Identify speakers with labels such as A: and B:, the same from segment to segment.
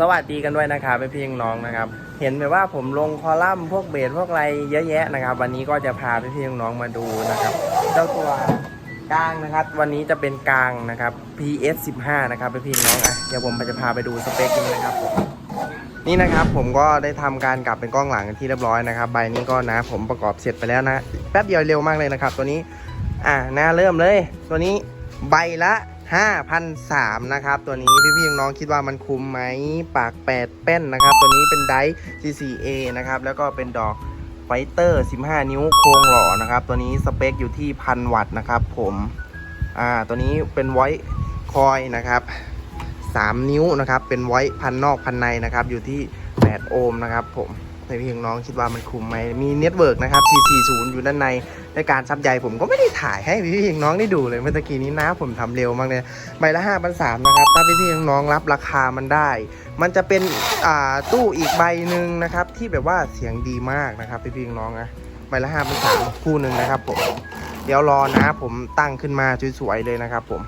A: สวัสดีกันด้วยนะครับพี่ๆน้องนะครับ เห็นไหมว่าผมลงคอลัมน์พวกเบสพวกอะไรเยอะแยะนะครับ วันนี้ก็จะพาพี่ๆน้องมาดูนะครับ เจ้าตัวกลางนะครับ วันนี้จะเป็นกลางนะครับ PS 15นะครับพี่ๆน้องอะเดี๋ยวผมจะพาไปดูสเปคกันนะครับผมนี่นะครับผมก็ได้ทำการกลับเป็นกล้องหลังที่เรียบร้อยนะครับใบนี้ก็นะผมประกอบเสร็จไปแล้วนะแป๊บเดียวเร็วมากเลยนะครับ ตัวนี้อะนะเริ่มเลย ตัวนี้ใบละ 5,003นะครับ ตัวนี้พี่ๆน้องๆคิดว่ามันคุ้มไหมปาก 8 แป้นนะครับ ตัวนี้เป็นไดร์ C4A นะครับ แล้วก็เป็นดอกไฟเตอร์ 15 นิ้วโครงหล่อนะครับ ตัวนี้สเปคอยู่ที่1,000วัตต์นะครับ ผม อ่า ตัวนี้เป็นไวท์คอยนะครับ 3 นิ้วนะครับ เป็นไวท์พันนอกพันในนะครับ อยู่ที่ 8 โอห์มนะครับผม ในพี่น้องคิดว่ามันคุ้มไหมมีเน็ตเวิร์กนะครับ 440 อยู่ด้านในในการซับใยผมก็ไม่ได้ถ่ายให้พี่ๆน้องได้ดูเลยเมื่อกี้นี้นะผมทำเร็วมากเลยใบละ5 3 0 0นสนะครับถ้าพี่ๆน้องรับราคามันได้ มันจะเป็นตู้อีกใบหนึ่งนะครับที่แบบว่าเสียงดีมากนะครับพี่ๆน้องนะใบละ5 3 0 0คู่หนึ่งนะครับผมเดี๋ยวรอนะผมตั้งขึ้นมาสวยๆเลยนะครับผม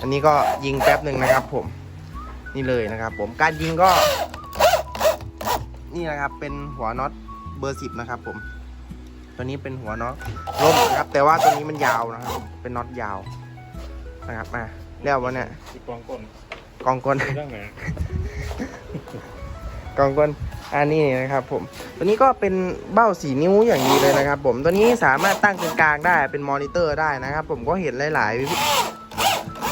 A: อันนี้ก็ยิงแป๊บหนึ่งนะครับผมนี่เลยนะครับผมการยิงก็ นี่นะครับเป็นหัวน็อตเบอร์สิบนะครับ ผม ตัวนี้เป็นหัวน็อตล่มนะครับ แต่ว่าตัวนี้มันยาวนะครับ เป็นน็อตยาวนะครับมาแล้ววะเนี่ย
B: อีกกองก้น
A: กองกล
B: ไม่ต้องไหน
A: กองกลอันนี้นะครับ ผม ตัวนี้ก็เป็นเบ้าสีนิ้วอย่างนี้เลยนะครับ ผมตัวนี้สามารถตั้งเป็นกลางได้เป็นมอนิเตอร์ได้นะครับ ผมก็เห็นหลาย ๆ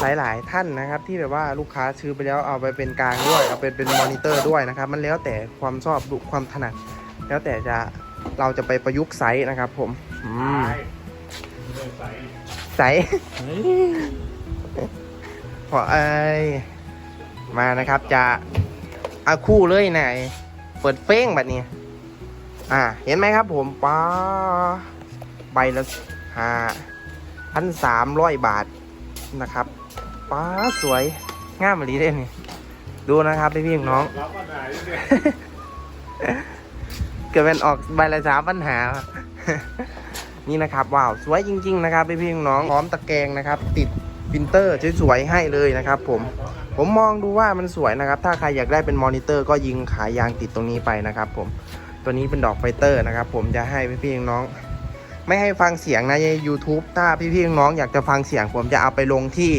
A: หลาย ๆ ท่านนะครับ ที่แบบว่าลูกค้าซื้อไปแล้วเอาไปเป็นกลางด้วยเอาไปเป็นมอนิเตอร์ด้วยนะครับ มันแล้วแต่ความชอบความถนัด แล้วแต่จะเราจะไปประยุกต์ไซส์นะครับผมอืมไซส์พอเอ้ยมานะครับจะเอาคู่เลยไหนเปิดเฟ้งแบบนี้ อ่า เห็นไหมครับผมป้าใบละห้าพันสามร้อยบาท นะครับป้าสวยงามเลยเด้นี่ดูนะครับพี่พี่น้อง
B: รับก็ได้ด้วย
A: เกิดเป็นออกใบละสามปัญหา นี่นะครับว้าวสวยจริง ๆ นะครับพี่พี่น้องพร้อมตะแกรงนะครับ ติดปรินเตอร์สวยๆให้เลยนะครับ ผมผมมองดูว่ามันสวยนะครับ ถ้าใครอยากได้เป็นมอนิเตอร์ก็ยิงขายยางติดตรงนี้ไปนะครับ ผมตัวนี้เป็นดอกไฟเตอร์นะครับ ผมจะให้พี่ๆน้อง ไม่ให้ฟังเสียงนะใน YouTube ถ้าพี่ๆน้องอยากจะฟังเสียง ผมจะเอาไปลงที่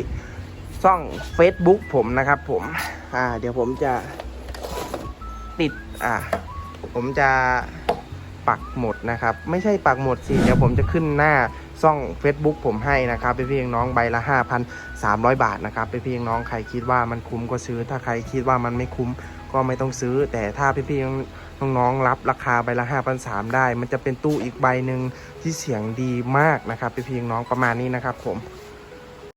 A: ช่อง Facebook ผมนะครับ ผมอ่าเดี๋ยวผมจะติดอ่าผมจะปักหมดนะครับ ไม่ใช่ปักหมดสิเดี๋ยวผมจะขึ้นหน้าช่อง Facebook ผมให้นะครับพี่พี่น้องใบละ 5,300 บาทนะครับพี่พี่น้องใครคิดว่ามันคุ้มก็ซื้อถ้าใครคิดว่ามันไม่คุ้ม ก็ไม่ต้องซื้อ แต่ถ้าพี่ๆน้องๆรับราคาใบละ5,300ได้ มันจะเป็นตู้อีกใบหนึ่งที่เสียงดีมากนะครับพี่ๆน้องประมาณนี้นะครับผม